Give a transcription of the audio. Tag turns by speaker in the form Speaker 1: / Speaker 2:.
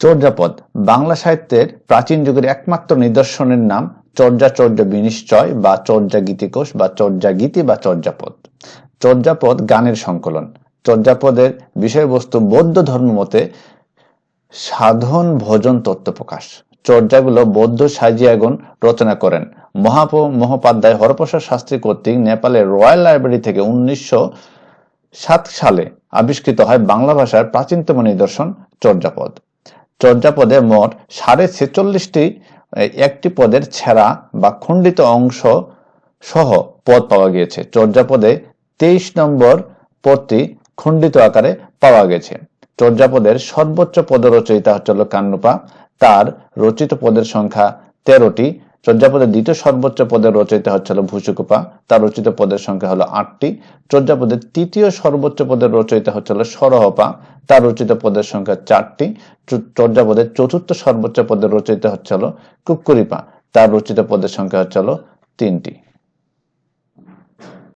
Speaker 1: চর্যাপদ। বাংলা সাহিত্যের প্রাচীন যুগের একমাত্র নিদর্শনের নাম চর্যাচর্য বিনিশ্চয় বা চর্যা গীতিকোষ বা চর্যা গীতি বা চর্যাপদ। চর্যাপদ গানের সংকলন। চর্যাপদের বিষয়বস্তু বৌদ্ধ ধর্ম মতে সাধন ভোজন তত্ত্ব প্রকাশ। চর্যাগুলো বৌদ্ধ সাজিয়াগণ রচনা করেন। মহাপ, মহোপাধ্যায় হরপ্রসাদ শাস্ত্রী কর্তৃক নেপালের রয়্যাল লাইব্রেরি থেকে উনিশশো সাত সালে আবিষ্কৃত হয় বাংলা ভাষার প্রাচীনতম নিদর্শন চর্যাপদ। চর্যাপদে মোট সাড়ে ছেচল্লিশটি একটি পদের ছেঁড়া বা খণ্ডিত অংশ সহ পদ পাওয়া গিয়েছে। চর্যাপদে তেইশ নম্বর পদটি খণ্ডিত আকারে পাওয়া গেছে। চর্যাপদের সর্বোচ্চ পদরচয়িতা হচ্ছে হলো কান্নুপা তার রচিত পদের সংখ্যা তেরোটি। চর্যাপদের দ্বিতীয় সর্বোচ্চ পদের রচয়িতা হচ্ছে হলো ভূসুকুপা তার রচিত পদের সংখ্যা হলো আটটি। চর্যাপদের তৃতীয় সর্বোচ্চ পদের রচয়িতা হচ্ছে হলো সরহপা। তার রচিত পদের সংখ্যা চারটি। চর্যাপদের চতুর্থ সর্বোচ্চ পদের রচিত হচ্ছে হলো কুক্কুরিপা। তার রচিত পদের সংখ্যা হচ্ছে হলো তিনটি।